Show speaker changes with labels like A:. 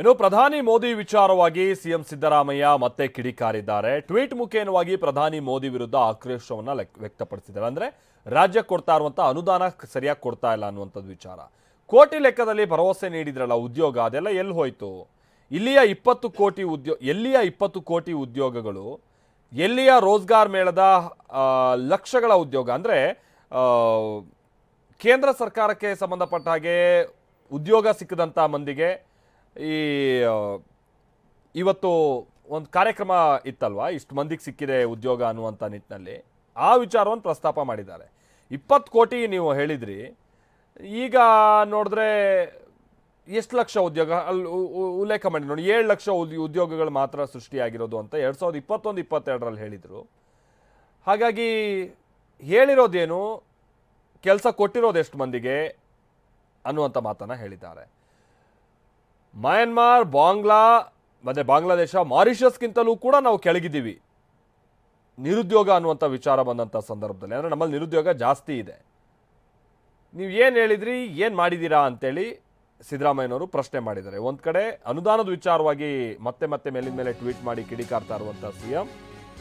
A: ಇನ್ನು ಪ್ರಧಾನಿ ಮೋದಿ ವಿಚಾರವಾಗಿ ಸಿಎಂ ಸಿದ್ದರಾಮಯ್ಯ ಮತ್ತೆ ಕಿಡಿಕಾರಿದ್ದಾರೆ. ಟ್ವೀಟ್ ಮುಖೇನವಾಗಿ ಪ್ರಧಾನಿ ಮೋದಿ ವಿರುದ್ಧ ಆಕ್ರೋಶವನ್ನ ವ್ಯಕ್ತಪಡಿಸಿದ್ದಾರೆ. ಅಂದ್ರೆ ರಾಜ್ಯ ಕೊಡ್ತಾ ಇರುವಂತ ಅನುದಾನ ಸರಿಯಾಗಿ ಕೊಡ್ತಾ ಇಲ್ಲ ಅನ್ನುವಂಥದ್ದು ವಿಚಾರ. ಕೋಟಿ ಲೆಕ್ಕದಲ್ಲಿ ಭರವಸೆ ನೀಡಿದ್ರಲ್ಲ ಉದ್ಯೋಗ, ಅದೆಲ್ಲ ಎಲ್ಲಿ ಹೋಯ್ತು? ಇಲ್ಲಿಯ ಇಪ್ಪತ್ತು ಕೋಟಿ ಉದ್ಯೋಗ ಎಲ್ಲಿಯ ಇಪ್ಪತ್ತು ಕೋಟಿ ಉದ್ಯೋಗಗಳು, ಎಲ್ಲಿಯ ರೋಜ್ಗಾರ್ ಮೇಳದ ಲಕ್ಷಗಳ ಉದ್ಯೋಗ? ಅಂದ್ರೆ ಕೇಂದ್ರ ಸರ್ಕಾರಕ್ಕೆ ಸಂಬಂಧಪಟ್ಟ ಹಾಗೆ ಉದ್ಯೋಗ ಸಿಕ್ಕದಂಥ ಮಂದಿಗೆ ಈ ಇವತ್ತು ಒಂದು ಕಾರ್ಯಕ್ರಮ ಇತ್ತಲ್ವಾ? ಇಷ್ಟು ಮಂದಿಗೆ ಸಿಕ್ಕಿದೆ ಉದ್ಯೋಗ ಅನ್ನುವಂಥ ನಿಟ್ಟಿನಲ್ಲಿ ಆ ವಿಚಾರವನ್ನು ಪ್ರಸ್ತಾಪ ಮಾಡಿದ್ದಾರೆ. ಇಪ್ಪತ್ತು ಕೋಟಿ ನೀವು ಹೇಳಿದ್ರಿ. ಈಗ ನೋಡಿದ್ರೆ ಎಷ್ಟು ಲಕ್ಷ ಉದ್ಯೋಗ ಅಲ್ಲಿ ಉಲ್ಲೇಖ ಮಾಡಿ ನೋಡಿ, ಏಳು ಲಕ್ಷ ಉದ್- ಉದ್ಯೋಗಗಳು ಮಾತ್ರ ಸೃಷ್ಟಿಯಾಗಿರೋದು ಅಂತ ಎರಡು ಸಾವಿರದ ಇಪ್ಪತ್ತೊಂದು, ಇಪ್ಪತ್ತೆರಡರಲ್ಲಿ ಹೇಳಿದರು. ಹಾಗಾಗಿ ಹೇಳಿರೋದೇನು, ಕೆಲಸ ಕೊಟ್ಟಿರೋದು ಎಷ್ಟು ಮಂದಿಗೆ ಅನ್ನುವಂಥ ಮಾತನ್ನು ಹೇಳಿದ್ದಾರೆ. ಮಯನ್ಮಾರ್, ಬಾಂಗ್ಲಾ, ಮತ್ತು ಬಾಂಗ್ಲಾದೇಶ, ಮಾರಿಷಸ್ಗಿಂತಲೂ ಕೂಡ ನಾವು ಕೆಳಗಿದ್ದೀವಿ. ನಿರುದ್ಯೋಗ ಅನ್ನುವಂಥ ವಿಚಾರ ಬಂದಂಥ ಸಂದರ್ಭದಲ್ಲಿ. ಅಂದರೆ ನಮ್ಮಲ್ಲಿ ನಿರುದ್ಯೋಗ ಜಾಸ್ತಿ ಇದೆ. ನೀವು ಏನು ಹೇಳಿದ್ರಿ, ಏನು ಮಾಡಿದ್ದೀರಾ ಅಂತೇಳಿ ಸಿದ್ದರಾಮಯ್ಯನವರು ಪ್ರಶ್ನೆ ಮಾಡಿದ್ದಾರೆ. ಒಂದು ಕಡೆ ಅನುದಾನದ ವಿಚಾರವಾಗಿ ಮತ್ತೆ ಮತ್ತೆ ಮೇಲಿನ ಮೇಲೆ ಟ್ವೀಟ್ ಮಾಡಿ ಕಿಡಿಕಾರ್ತಾ ಇರುವಂಥ ಸಿ ಎಂ